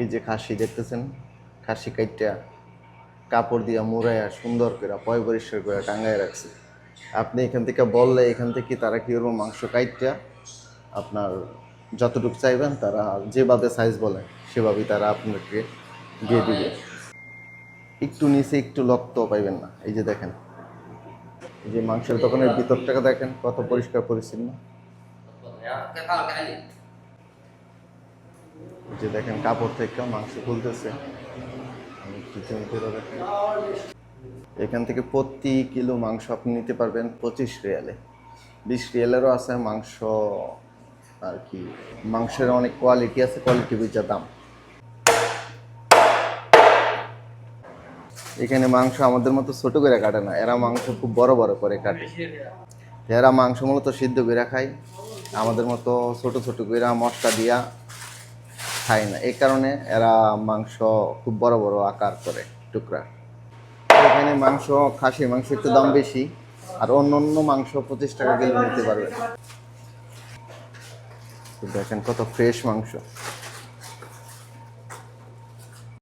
এই যে খাসি দেখতেছেন? খাসি কাইটা কাপড় দিয়া মুড়াইয়া সুন্দর করে পয় পরিষ্কার করে টাঙ্গায় রাখছে। আপনি এখান থেকে বললে এখান থেকে তারা কী করব মাংস কাইটটা? আপনার যতটুকু চাইবেন তারা যেভাবে সাইজ বলে সেভাবেই তারা আপনাকে দিয়ে দিবে। একটু নিচে একটু লক্ত পাইবেন না, এই যে দেখেন। এই যে মাংসের দোকানের ভিতরটাকে দেখেন, কত পরিষ্কার পরিচ্ছন্ন। যে দেখেন কাপড় থেকে মাংস খুলতেছে। এখান থেকে প্রতি কিলো মাংস আপনি নিতে পারবেন পঁচিশ রিয়ালে। বিশ রিয়ালেরও আছে মাংস, আর কি, মাংসের অনেক কোয়ালিটি আছে কোয়ালিটি বুঝা দাম। এখানে মাংস আমাদের মতো ছোট করে কাটে না, এরা মাংস খুব বড় বড় করে কাটে। এরা মাংস মূলত সিদ্ধ করে খায়। আমাদের মতো ছোট ছোট করে মশলা দিয়া খায় না। এই কারণে এরা মাংস খুব বড় বড় আকার করে টুকরা। এখানে মাংস খাসি মাংস একটু দাম বেশি আর অন্য অন্য মাংস পঁচিশ টাকা কিলো নিতে পারবে। দেখেন কত ফ্রেশ মাংস।